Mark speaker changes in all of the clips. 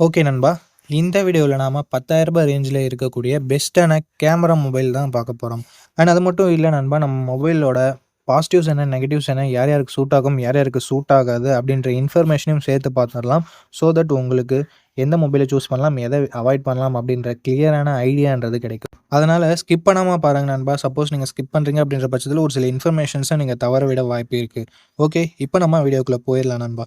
Speaker 1: Okay நண்பா. இந்த வீடியோவில் நாம் பத்தாயிரரூபா ரேஞ்சில் இருக்கக்கூடிய பெஸ்ட்டான கேமரா மொபைல் தான் பார்க்க போகிறோம் அண்ட் அது மட்டும் இல்லை நண்பா நம்ம மொபைலோட பாசிட்டிவ்ஸ் என்ன நெகட்டிவ்ஸ் என்ன யார் யாருக்கு சூட் ஆகும் யார் யாருக்கு சூட் ஆகாது அப்படின்ற இன்ஃபர்மேஷனையும் சேர்த்து பார்த்துடலாம். ஸோ தட் உங்களுக்கு எந்த மொபைலை சூஸ் பண்ணலாம் எதை அவாய்ட் பண்ணலாம் அப்படின்ற கிளியரான ஐடியான்றது கிடைக்கும். அதனால் ஸ்கிப் பண்ணாமல் பாருங்கள் நண்பா. சப்போஸ் நீங்கள் ஸ்கிப் பண்ணுறீங்க அப்படின்ற பட்சத்தில் ஒரு சில இன்ஃபர்மேஷன்ஸை நீங்கள் தவற விட வாய்ப்பு இருக்குது ஓகே இப்போ நம்ம வீடியோக்குள்ளே போயிடலாம் நண்பா.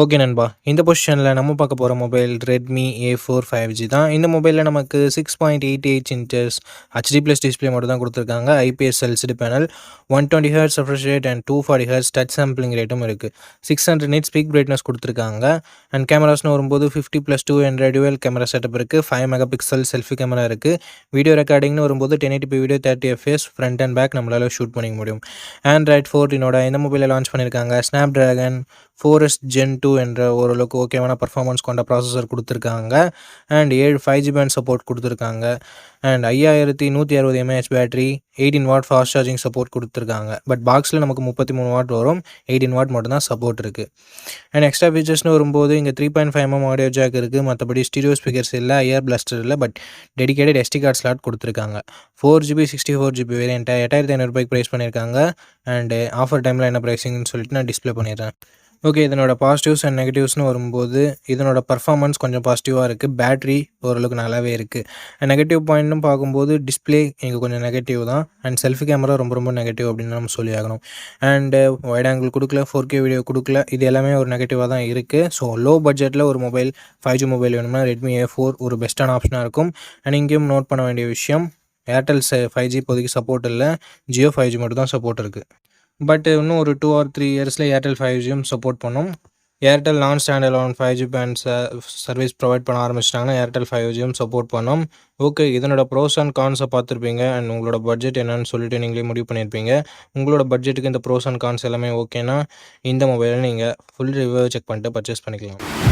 Speaker 1: ஓகே நண்பா. இந்த பொசிஷனில் நம்ம பார்க்க போகிற mobile Redmi A four five G தான். இந்த மொபைலில் நமக்கு six point eight eight inches HD plus display மட்டும் தான் கொடுத்துருக்காங்க. IPS LCD panel one twenty hertz refresh rate and two forty hertz touch sampling ரேட்டும் இருக்குது six hundred nits peak brightness கொடுத்துருக்காங்க. அண்ட் கேமராஸ்னு வரும்போது fifty plus two hundred dual camera setup இருக்குது five mega pixel selfie camera இருக்குது video ரெக்கார்டிங்னு வரும்போது ten eighty video thirty fps front and back நம்மளால் ஷூட் பண்ணிக்க முடியும். ஆண்ட்ராய்ட் ஃபோர்டினோட இந்த மொபைலில் லான்ச் பண்ணியிருக்காங்க Snapdragon four s Gen two என்ற ஓரளவுக்கு ஓகேவான பர்ஃபார்மன்ஸ் கொண்ட ப்ராசஸர் கொடுத்துருக்காங்க. அண்ட் ஏழு ஃபைவ் ஜி பேண்ட் சப்போர்ட் கொடுத்துருக்காங்க. அண்ட் ஐயாயிரத்தி நூற்றி அறுபது mAh battery eighteen watt fast charging support கொடுத்துருக்காங்க. பட் பாக்ஸில் நமக்கு முப்பத்தி மூணு வாட் வரும். எயிட்டின் வாட் மட்டும் தான் சப்போர்ட் இருக்குது அண்ட் எக்ஸ்ட்ரா ஃபீச்சர்ஸ்னு வரும்போது இங்கே three point five M audio jack இருக்குது மற்றபடி ஸ்டீரியோ ஸ்பீக்கர்ஸ் இல்லை ஐயர் பிளஸ்டர் இல்லை but dedicated SD card slot கொடுத்துருக்காங்க. Four GB sixty four GB வேரியண்ட்டை எட்டாயிரத்தி ஐநூறுபாய்க்கு ப்ரைஸ் பண்ணியிருக்காங்க அண்டு ஆஃபர் டைமில் என்ன ப்ரைஸிங்னு சொல்லிட்டு நான் டிஸ்பிளே பண்ணிடுறேன். ஓகே இதனோட பாசிட்டிவ்ஸ் அண்ட் நெகட்டிவ்ஸ்னு வரும்போது இதனோட பர்ஃபார்மன்ஸ் கொஞ்சம் பாசிட்டிவாக இருக்குது பேட்ரி ஓரளவுக்கு நல்லாவே இருக்குது நெகட்டிவ் பாயிண்ட்னு பார்க்கும்போது டிஸ்பிளே இங்கே கொஞ்சம் நெகட்டிவ் தான். அண்ட் செல்ஃபி கேமரா ரொம்ப ரொம்ப நெகட்டிவ் அப்படின்னு நம்ம சொல்லி ஆகணும். அண்டு வைட் ஆங்கிள் கொடுக்கல ஃபோர் கே வீடியோ கொடுக்கல இது எல்லாமே ஒரு நெகட்டிவாக தான் இருக்குது ஸோ லோ பட்ஜெட்டில் ஒரு மொபைல் ஃபைவ் ஜி மொபைல் வேணும்னா ரெட்மி ஏ ஃபோர் ஒரு பெஸ்ட்டான ஆப்ஷனாக இருக்கும். அண்ட் இங்கேயும் நோட் பண்ண வேண்டிய விஷயம் ஏர்டெல் ஃபைவ் ஜி இப்போதைக்கு சப்போர்ட் இல்லை. ஜியோ ஃபைவ் ஜி மட்டும் தான் சப்போர்ட் இருக்குது பட் இன்னும் ஒரு டூ ஆர் த்ரீ இயர்ஸில் ஏர்டெல் ஃபைவ் ஜியும் சப்போர்ட் பண்ணும். Airtel non standalone five G band service provide பண்ண ஆரம்பிச்சிட்டாங்கன்னா ஏர்டெல் ஃபைவ் ஜியும் சப்போர்ட் பண்ணும். ஓகே இதனோட ப்ரோஸ் அண்ட் கான்ஸை பார்த்துருப்பீங்க. அண்ட் உங்களோட பட்ஜெட் என்னன்னு சொல்லிட்டு நீங்களே முடிவு பண்ணியிருப்பீங்க. உங்களோட பட்ஜெட்டுக்கு இந்த ப்ரோஸ் அண்ட் கான்ஸ் எல்லாமே ஓகேனா இந்த மொபைலை நீங்கள் ஃபுல் ரிவ்யூ செக் பண்ணிட்டு பர்ச்சேஸ் பண்ணிக்கலாம்.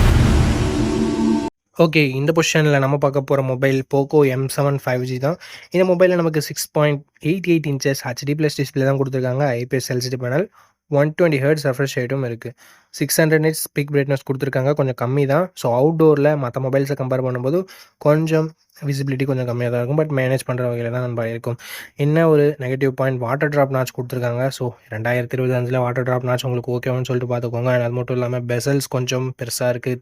Speaker 1: ஓகே இந்த பொசிஷனில் நம்ம பார்க்க போகிற mobile Poco M seven five G தான். இந்த மொபைலில் நமக்கு six point eight eight inches HD plus display தான் கொடுத்துருக்காங்க. IPS LCD panel one twenty hertz refresh ரேட்டும் இருக்குது six hundred nits peak brightness கொடுத்துருக்காங்க. கொஞ்சம் கம்மி தான். ஸோ அவுட்டோரில் மற்ற மொபைல்ஸை கம்பேர் பண்ணும்போது கொஞ்சம் விசிபிலிட்டி கொஞ்சம் கம்மியாக தான் இருக்கும். பட் மேனேஜ் பண்ணுற வகையில் தான் நம்ம இருக்கும். என்ன ஒரு negative point water drop notch கொடுத்துருக்காங்க. ஸோ ரெண்டாயிரத்தி இருபது அஞ்சில் வாட்டர் ட்ராப் நாச் உங்களுக்கு ஓகேவான்னு சொல்லிட்டு பார்த்துக்கோங்க. அது மட்டும் இல்லாமல் பெசல்ஸ் கொஞ்சம் பெருசாக இருக்குது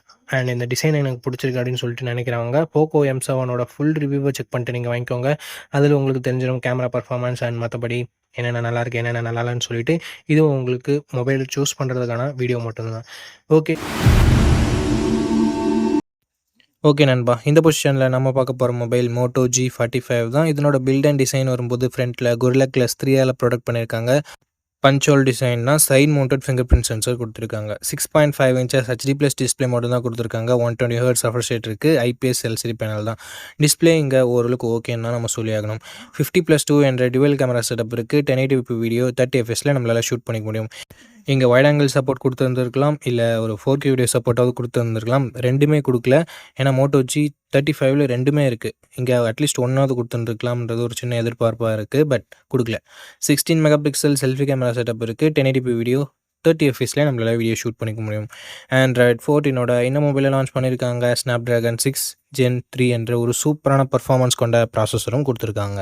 Speaker 1: அண்ட் இந்த டிசைன் எனக்கு பிடிச்சிருக்கு அப்படின்னு சொல்லிட்டு நினைக்கிறவங்க போக்கோ எம் செவனோட ஃபுல் ரிவ்யூவை செக் பண்ணிட்டு நீங்கள் வாங்கிக்கோங்க. அதில் உங்களுக்கு தெரிஞ்சிடும் கேமரா பர்ஃபார்மன்ஸ் அண்ட் மற்றபடி என்னென்ன நல்லா இருக்குது என்னென்ன நல்லா இல்லைன்னு சொல்லிட்டு இதுவும் உங்களுக்கு மொபைல் சூஸ் பண்ணுறதுக்கான வீடியோ மட்டும்தான். ஓகே ஓகே நண்பா. இந்த பொசிஷனில் நம்ம பார்க்க போகிற mobile Moto G forty five தான். இதனோட பில்ட் அண்ட் டிசைன் வரும்போது ஃப்ரண்ட்டில் குரிலா கிளாஸ் த்ரீயால் ப்ரொடக்ட் பண்ணியிருக்காங்க பஞ்சோல் டிசைன்னா side mounted fingerprint sensor கொடுத்துருக்காங்க. Six point five inches HD plus display மட்டும் தான் கொடுத்துருக்காங்க. One twenty hertz refresh rate இருக்குது ஐபிஎஸ் எல்சிடி பேனல் தான். டிஸ்பிளே இங்கே ஓரளவுக்கு ஓகேன்னா நம்ம சொல்லி ஆகணும் ஃபிஃப்டி ப்ளஸ் டூ என்ற டுவெல் கேமரா செட்டப் இருக்குது டென் எயிட்டி வீடியோ தேர்ட்டி எஃப்எஸில் நம்மளால் ஷூட் பண்ணிக்க முடியும். இங்கே வைட் ஆங்கிள் சப்போர்ட் கொடுத்துருந்துருக்கலாம் இல்லை ஒரு ஃபோர் கே வீடியோ சப்போர்ட்டாவது கொடுத்துருந்துருக்கலாம். ரெண்டுமே கொடுக்கல. ஏன்னா மோட்டோ ஜி தேர்ட்டி ஃபைவ்ல ரெண்டுமே இருக்குது இங்கே அட்லீஸ்ட் ஒன்றாவது கொடுத்துருந்துருக்கலாம்ன்றது ஒரு சின்ன எதிர்பார்ப்பாக இருக்குது பட் கொடுக்கல. Sixteen mega pixel selfie camera setup இருக்குது டென் எயிட்டி வீடியோ தேர்ட்டி எஃப்எஸ்லேயே நம்மளால் வீடியோ ஷூட் பண்ணிக்க முடியும். ஆண்ட்ராய்ட் ஃபோர்டீனோட இந்த மொபைலில் லான்ச் பண்ணியிருக்காங்க Snapdragon six gen three என்ற ஒரு சூப்பரான பர்ஃபார்மன்ஸ் கொண்ட ப்ராசஸரும் கொடுத்துருக்காங்க.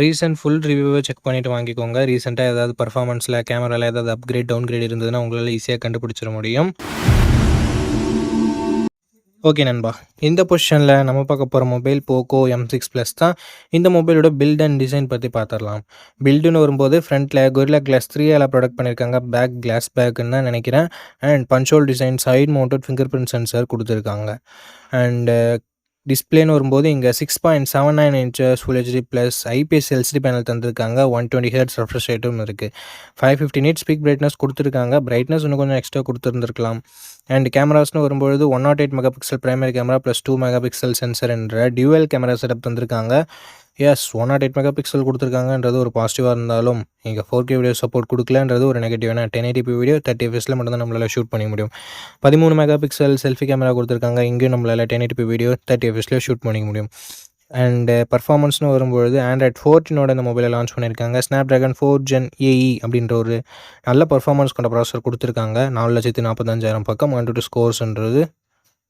Speaker 1: ரீசெண்ட் ஃபுல் ரிவ்யூவை செக் பண்ணிவிட்டு வாங்கிக்கோங்க. ரீசெண்டாக ஏதாவது பர்ஃபார்மன்ஸில் கேமராவில் ஏதாவது அப்கிரேட் டவுன்கிரேட் இருந்ததுன்னா உங்களால் ஈஸியாக கண்டுபிடிச்சிட முடியும். ஓகே நண்பா. இந்த பொசிஷனில் நம்ம பார்க்க போகிற mobile Poco M six plus தான் இந்த மொபைலோட பில்ட் அண்ட் டிசைன் பற்றி பார்த்துடலாம். பில்டுன்னு வரும்போது ஃப்ரண்ட்டில் கொரிலா கிளாஸ் த்ரீயால் ப்ரொடக்ட் பண்ணியிருக்காங்க பேக் கிளாஸ் பேக்குன்னு தான் நினைக்கிறேன். And punch hole design side mounted fingerprint sensor கொடுத்துருக்காங்க. அண்டு டிஸ்பிளேன்னு வரும்போது இங்கே six point seven nine inches full HD plus IPS LCD panel தந்திருக்காங்க. ஒன் டுவெண்ட்டி ஹெர்ட்ஸ் ரெஃப்ரெஷ் ரேட்டும் இருக்குது five fifty nits peak brightness கொடுத்துருக்காங்க. பிரைட்னஸ் இன்னும் கொஞ்சம் எக்ஸ்ட்ரா கொடுத்துருந்துருக்கலாம். அண்ட் கேமராஸ்னு வரும்பொழுது one naught eight mega pixel primary camera plus two mega pixel sensor என்ற டியூவல் கேமரா செட்டப் தந்திருக்காங்க. Yes one naught eight mega pixel கொடுத்துருக்காங்கன்றது ஒரு பாசிட்டிவாக இருந்தாலும் இங்கே ஃபோர் கே வீடியோ சப்போர்ட் கொடுக்கலன்றது ஒரு நெகட்டிவ் ஏன்னா டென் எயிட்டி வீடியோ தேர்ட்டி எஃப்எஸில் மட்டும்தான் நம்மளால் ஷூட் பண்ண முடியும். பதிமூணு மெகா பிக்சல் செல்ஃபி கேமரா கொடுத்துருக்காங்க. இங்கேயும் நம்மளால் டென் எயிட்டி வீடியோ தேர்ட்டி எஃப்எஸில் ஷூட் பண்ணிக்க முடியும். அண்டு பர்ஃபார்மன்ஸ்னு uh, வரும்பொழுது ஆண்ட்ராய்ட் ஃபோர்டினோட இந்த மொபைலை லான்ச் பண்ணியிருக்காங்க. Snapdragon four gen AE அப்படின்ற ஒரு நல்ல பர்ஃபார்மன்ஸ் கொண்ட ப்ராசர் கொடுத்துருக்காங்க. நாலு லட்சத்தி நாற்பத்தஞ்சாயிரம் பக்கம் one two ஸ்கோர்ஸ்ன்றது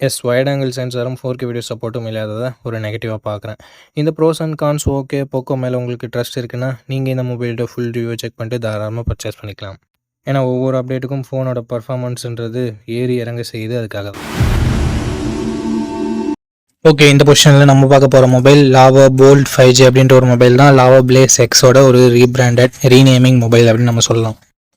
Speaker 1: S wide angle சென்சாரும் ஃபோர் கே வீடியோ சப்போர்ட்டும் இல்லாததை ஒரு நெகட்டிவாக பார்க்குறேன் இந்த pros and cons okay Poco மேலே உங்களுக்கு ட்ரஸ்ட் இருக்குன்னா நீங்கள் இந்த மொபைலோட ஃபுல் ரிவ்யூ செக் பண்ணிட்டு தாராளமாக பர்ச்சேஸ் பண்ணிக்கலாம். ஏன்னா ஒவ்வொரு அப்டேட்டுக்கும் ஃபோனோட பர்ஃபார்மன்ஸ்ன்றது ஏறி இறங்க செய்யுது அதுக்காக தான். ஓகே இந்த பொசிஷனில் நம்ம பார்க்க போகிற mobile Lava bold five G அப்படின்ற ஒரு மொபைல் தான் லாவா பிளேஸ் எக்ஸோட ஒரு ரீபிராண்டட் ரீநேமிங் மொபைல் அப்படின்னு நம்ம சொல்லலாம்.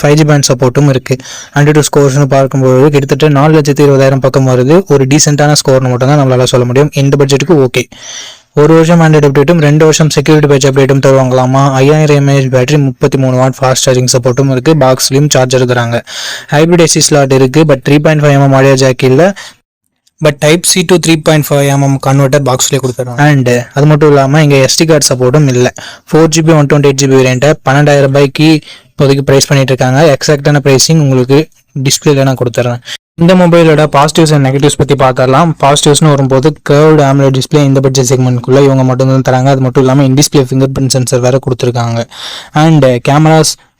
Speaker 1: ஃபைவ் ஜி பேண்ட் சப்போர்ட்டும் இருக்குது ஹண்ட்ரட் டூ ஸ்கோர்ஸ்னு பார்க்கும்போது கிட்டத்தட்ட நாலு லட்சத்தி இருபதாயிரம் பக்கம் வருது. ஒரு டீசெண்டான ஸ்கோர்னு மட்டும் தான் நம்மளால சொல்ல முடியும். இந்த பட்ஜெட்டுக்கு ஓகே ஒரு வருஷம் ஆண்ட்ராய்ட் அப்டேட்டும் ரெண்டு வருஷம் செக்யூரிட்டி பேட்ச் அப்டேட்டும் தருவாங்களாமா? ஐயாயிரம் எம்ஏஹெச் பேட்டரி முப்பத்தி மூணு வாட் ஃபாஸ்ட் சார்ஜிங் சப்போர்ட்டும் இருக்குது பாக்ஸ்லையும் சார்ஜர் தராங்க. ஹைப்ரிட் ஏசி ஸ்லாட் இருக்குது but three point five mm audio jack இல்லை. But type C to three point five mm converter பாக்ஸ்லேயே கொடுத்துருவோம் அண்ட் அது மட்டும் இல்லாமல் இங்கே எஸ்டி கார்டு சப்போர்ட்டும் இல்லை. Four GB one twenty eight GB வேரியண்ட்டை பன்னெண்டாயிரம் ரூபாய்க்கு இப்போதைக்கு ப்ரைஸ் பண்ணிட்டு இருக்காங்க. எக்ஸாக்டான ப்ரைஸிங் உங்களுக்கு டிஸ்பிளேல நான் கொடுத்துட்றேன். இந்த மொபைலோட பாசிட்டிவ்ஸ் அண்ட் நெகட்டிவ்ஸ் பற்றி பார்த்துடலாம். பாசிட்டிவ்ஸ்னு வரும்போது கேர்வ்டு ஆம்லோ டிஸ்பிளே இந்த பட்ஜெட் செக்மெண்ட்குள்ளே இவங்க மட்டும் தான் தராங்க. அது மட்டும் இல்லாமல் இன்டிஸ்பிளே ஃபிங்கர் பிரிண்ட் சென்சர் வேறு கொடுத்துருக்காங்க. அண்ட் கேமராஸ்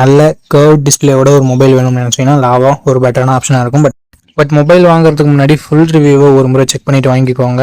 Speaker 1: நல்ல கர்வ் டிஸ்பிளேவோட ஒரு மொபைல் வேணும்னு நினச்சிங்கன்னா லாவா ஒரு பெட்டரான ஆப்ஷனாக இருக்கும். பட் பட் மொபைல் வாங்குறதுக்கு முன்னாடி ஃபுல் ரிவ்யூவை ஒரு முறை செக் பண்ணிவிட்டு வாங்கிக்கோங்க.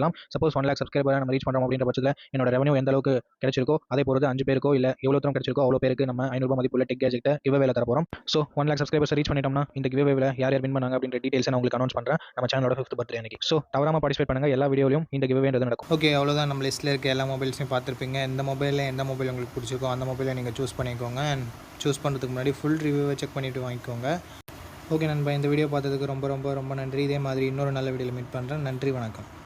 Speaker 2: பண்ணிடலாம் சப்போஸ் ஒன் லேக் சப்ஸ்கிரைபர் நம்ம ரீச் பண்ணுறோம் அப்படின்ற பட்சத்தில் என்னோட ரெவன்யூ எந்த அளவுக்கு கிடைச்சிருக்கோ அதே பொறுத்து அஞ்சு பேருக்கோ இல்லை எவ்வளோ தூரம் கிடைச்சிருக்கோ அவ்வளோ பேருக்கு நம்ம ஐநூறுபா மதிப்புள்ள டெக் கேஜெக்ட்டை கிவ்வேல தர போகிறோம் so one lakh subscribers reach பண்ணிட்டோம்னா இந்த கிவ்வேல யார் யார் வின் பண்ணாங்க அப்படின்ற டீடைல்ஸ் நான் உங்களுக்கு அனௌன்ஸ் பண்ணுறேன் நம்ம சேனலோட ஃபிஃப்த் பர்த்டே அன்றைக்கி ஸோ தவறாமல் பார்ட்டிசிபேட் பண்ணுங்கள் எல்லா வீடியோலையும் இந்த கிவ்வேன்றது நடக்கும்.
Speaker 3: ஓகே அவ்வளோதான் நம்ம லிஸ்ட்டில் இருக்க எல்லா மொபைல்ஸையும் பார்த்துருப்பீங்க. எந்த மொபைலில் எந்த மொபைல் உங்களுக்கு பிடிச்சிருக்கோ அந்த மொபைலை நீங்கள் சூஸ் பண்ணிக்கோங்க. அண்ட் சூஸ் பண்ணுறதுக்கு முன்னாடி ஃபுல் ரிவ்யூவை செக் பண்ணிவிட்டு வாங்கிக்கோங்க. ஓகே நண்பா இந்த வீடியோ பார்த்ததுக்கு ரொம்ப ரொம்ப ரொம்ப நன்றி. இதே மாதிரி இன்னொரு நல்ல வீடியோவில் மீட் பண்ணுறேன் நன்றி வணக்கம்.